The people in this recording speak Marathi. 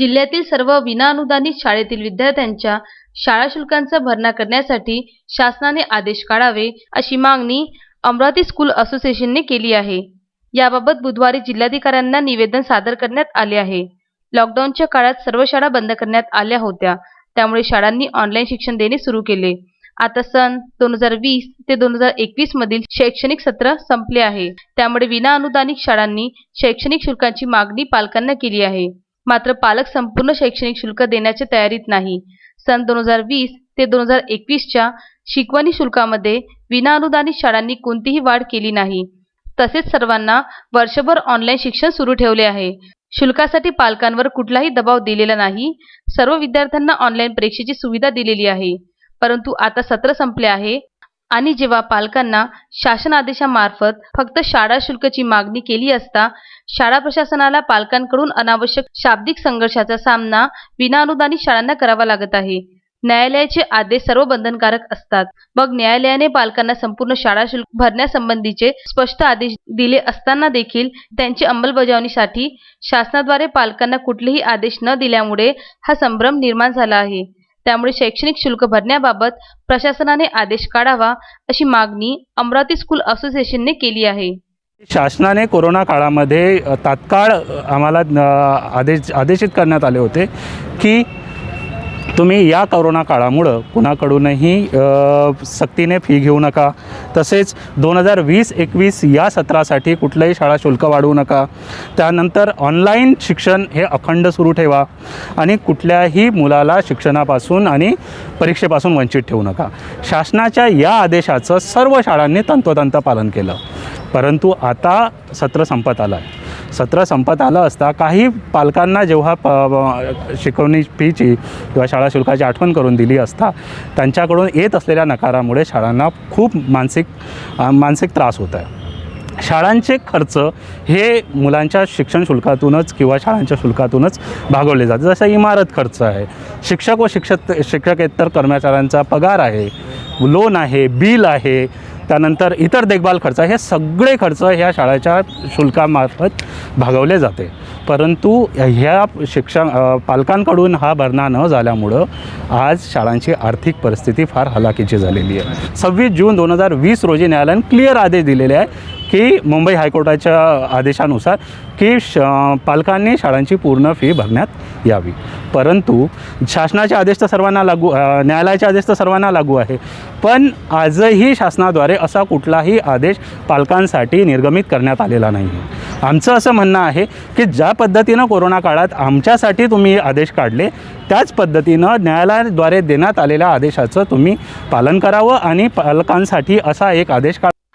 जिल्ह्यातील सर्व विनाअनुदानित शाळेतील विद्यार्थ्यांच्या शाळा शुल्कांचा भरणा करण्यासाठी शासनाने आदेश काढावे अशी मागणी अमरावती स्कूल असोसिएशनने केली आहे. याबाबत बुधवारी जिल्हाधिकाऱ्यांना निवेदन सादर करण्यात आले आहे. लॉकडाऊनच्या काळात सर्व शाळा बंद करण्यात आल्या होत्या. त्यामुळे शाळांनी ऑनलाईन शिक्षण देणे सुरू केले. आता सन दोन हजार वीस ते दोन हजार एकवीस मधील शैक्षणिक सत्र संपले आहे. त्यामुळे विनाअनुदानित शाळांनी शैक्षणिक शुल्काची मागणी पालकांना केली आहे. मात्र पालक संपूर्ण शैक्षणिक शुल्क देण्याच्या तयारीत नाही. सन दोन हजार वीस ते दोन हजार एकवीसच्या शिकवणी शुल्कामध्ये विनाअनुदानित शाळांनी कोणतीही वाढ केली नाही. तसेच सर्वांना वर्षभर ऑनलाईन शिक्षण सुरू ठेवले आहे. शुल्कासाठी पालकांवर कुठलाही दबाव दिलेला नाही. सर्व विद्यार्थ्यांना ऑनलाईन परीक्षेची सुविधा दिलेली आहे. परंतु आता सत्र संपले आहे. आणि जेव्हा पालकांना शासन आदेशामार्फत फक्त शाळा शुल्कची मागणी केली असता शाळा प्रशासनाला पालकांकडून अनावश्यक शाब्दिक संघर्षाचा सामना विनाअनुदानित शाळांना करावा लागत आहे. न्यायालयाचे आदेश सर्व बंधनकारक असतात. मग न्यायालयाने पालकांना संपूर्ण शाळा शुल्क भरण्यासंबंधीचे स्पष्ट आदेश दिले असताना देखील त्यांची अंमलबजावणीसाठी शासनाद्वारे पालकांना कुठलेही आदेश न दिल्यामुळे हा संभ्रम निर्माण झाला आहे. त्यामुळे शैक्षणिक शुल्क भरण्याबाबत प्रशासनाने आदेश काढावा अशी मागणी अमरावती स्कूल असोसिएशनने केली आहे. शासनाने कोरोना काळामध्ये तात्काळ आम्हाला आदेश आदेशित करण्यात आले होते की तुम्ही या करोना काळामुळं कुणाकडूनही सक्तीने फी घेऊ नका. तसेच दोन हजार वीस एकवीस या सत्रासाठी कुठलंही शाळा शुल्क वाढवू नका. त्यानंतर ऑनलाईन शिक्षण हे अखंड सुरू ठेवा आणि कुठल्याही मुलाला शिक्षणापासून आणि परीक्षेपासून वंचित ठेवू नका. शासनाच्या या आदेशाचं सर्व शाळांनी तंतोतंत पालन केलं. परंतु आता सत्र संपत आलं आहे सत्र संपत आलं असता काही पालकांना जेव्हा प शिकवणी फीची किंवा शाळा शुल्काची आठवण करून दिली असता त्यांच्याकडून येत असलेल्या नकारामुळे शाळांना खूप मानसिक मानसिक त्रास होत आहे. शाळांचे खर्च हे मुलांच्या शिक्षण शुल्कातूनच किंवा शाळांच्या शुल्कातूनच भागवले जाते जसं इमारत खर्च आहे शिक्षक व शिक्षक शिक्षकेतर कर्मचाऱ्यांचा पगार आहे लोन आहे बिल आहे त्यानंतर इतर देखभाल खर्च हे सगळे खर्च ह्या शाळेच्या शुल्कामार्फत भागवले जाते. परंतु ह्या शिक्षण पालकांकडून हा भरणा न झाल्यामुळं आज शाळांची आर्थिक परिस्थिती फार हलाखीची झालेली आहे. सव्वीस जून दोन हजार वीस रोजी न्यायालयाने क्लिअर आदेश दिलेले आहे. की मुंबई हायकोर्टाच्या आदेशानुसार की श पालकांनी शाळांची पूर्ण फी भरण्यात यावी. परंतु शासनाचे आदेश तर सर्वांना लागू न्यायालयाचे आदेश तर सर्वांना लागू आहे. पण आजही शासनाद्वारे असा कुठलाही आदेश पालकांसाठी निर्गमित करण्यात आलेला नाही. आमचं असं म्हणणं आहे की ज्या पद्धतीनं कोरोना काळात आमच्यासाठी तुम्ही आदेश काढले त्याच पद्धतीनं न्यायालयाद्वारे देण्यात आलेल्या आदेशाचं तुम्ही पालन करावं आणि पालकांसाठी असा एक आदेश काढ